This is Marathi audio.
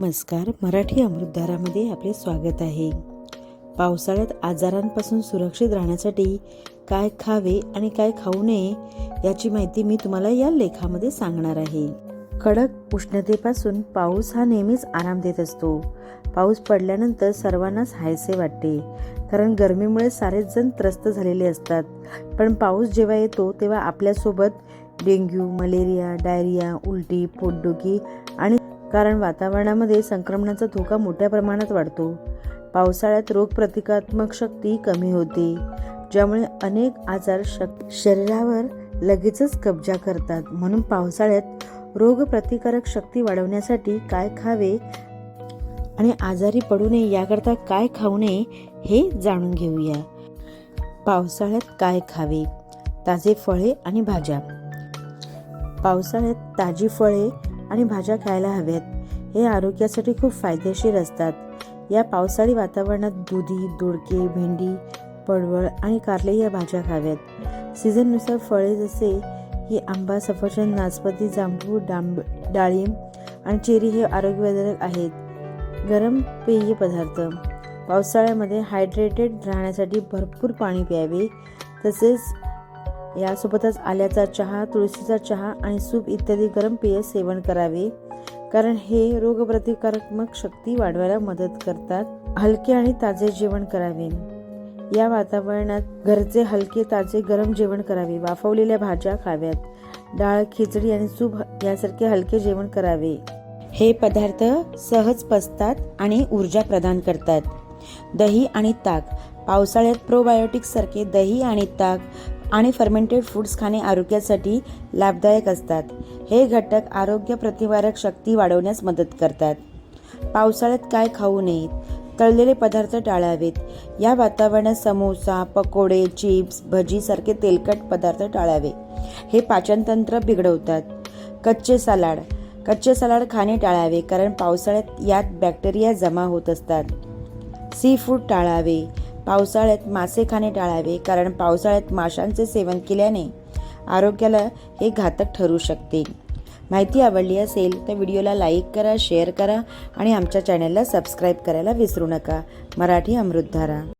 नमस्कार मराठी अमृतधारामध्ये आपले स्वागत आहे. पावसाळ्यात आजारांपासून सुरक्षित राहण्यासाठी काय खावे आणि काय खाऊ नये याची माहिती मी तुम्हाला या लेखामध्ये सांगणार आहे. कडक उष्णतेपासून पाऊस हा नेहमीच आराम देत असतो. पाऊस पडल्यानंतर सर्वांनाच हायसे वाटते कारण गरमीमुळे सारेच जण त्रस्त झालेले असतात. पण पाऊस जेव्हा येतो तेव्हा आपल्यासोबत डेंग्यू मलेरिया डायरिया उलटी पोटदुखी आणि कारण वातावरणामध्ये संक्रमणाचा धोका मोठ्या प्रमाणात वाढतो. पावसाळ्यात रोगप्रतिकात्मक शक्ती कमी होते ज्यामुळे अनेक आजार शक शरीरावर लगेचच कब्जा करतात. म्हणून पावसाळ्यात रोगप्रतिकारक शक्ती वाढवण्यासाठी काय खावे आणि आजारी पडू नये याकरता काय खाऊ नये हे जाणून घेऊया. पावसाळ्यात काय खावे? ताजे फळे आणि भाज्या. पावसाळ्यात ताजी फळे आणि भाज्या खायला हव्यात हे आरोग्यासाठी खूप फायदेशीर असतात. या पावसाळी वातावरणात दुधी दोडके भेंडी पडवळ आणि कारले या भाज्या खाव्यात सीझननुसार फळे जसे की आंबा सफरचंद नासपती जांभूळ डांब डाळिंब आणि चेरी हे आरोग्यवर्धक आहेत. गरम पेय पदार्थ. पावसाळ्यामध्ये हायड्रेटेड राहण्यासाठी भरपूर पाणी प्यावे. तसेच यासोबतच आल्याचा चहा तुळशीचा चहा आणि सूप इत्यादी गरम पेय सेवन करावे. कारण हे रोगप्रतिकारात्मक शक्ती वाढवायला मदत करतात. हलके आणि ताजे जेवण करावे. या वातावरणात घरचे हलके ताजे गरम जेवण करावे. वाफवलेल्या भाज्या खाव्यात. डाळ खिचडी आणि सूप यासारखे हलके जेवण करावे. हे पदार्थ सहज पचतात आणि ऊर्जा प्रदान करतात. दही आणि ताक. पावसाळ्यात प्रोबायोटिक्स सारखे दही आणि ताक आणि फर्मेंटेड फूड्स खाणे आरोग्यासाठी लाभदायक असतात. हे घटक आरोग्य प्रतिकारक शक्ती वाढवण्यास मदत करतात. पावसाळ्यात काय खाऊ नयेत? तळलेले पदार्थ टाळावेत. या वातावरणात समोसा पकोडे चिप्स भजीसारखे तेलकट पदार्थ टाळावे. हे पाचनतंत्र बिघडवतात. कच्चे सलाड. कच्चे सलाड खाणे टाळावे कारण पावसाळ्यात यात बॅक्टेरिया जमा होत असतात. सी फूड टाळावे. पावसाळ्यात मासे खाणे टाळावे कारण पावसाळ्यात माशांचे सेवन केल्याने आरोग्याला हे घातक ठरू शकते. माहिती आवडली असेल तर व्हिडिओला लाईक करा शेअर करा आणि आमच्या चॅनलला सबस्क्राईब करायला विसरू नका. मराठी अमृतधारा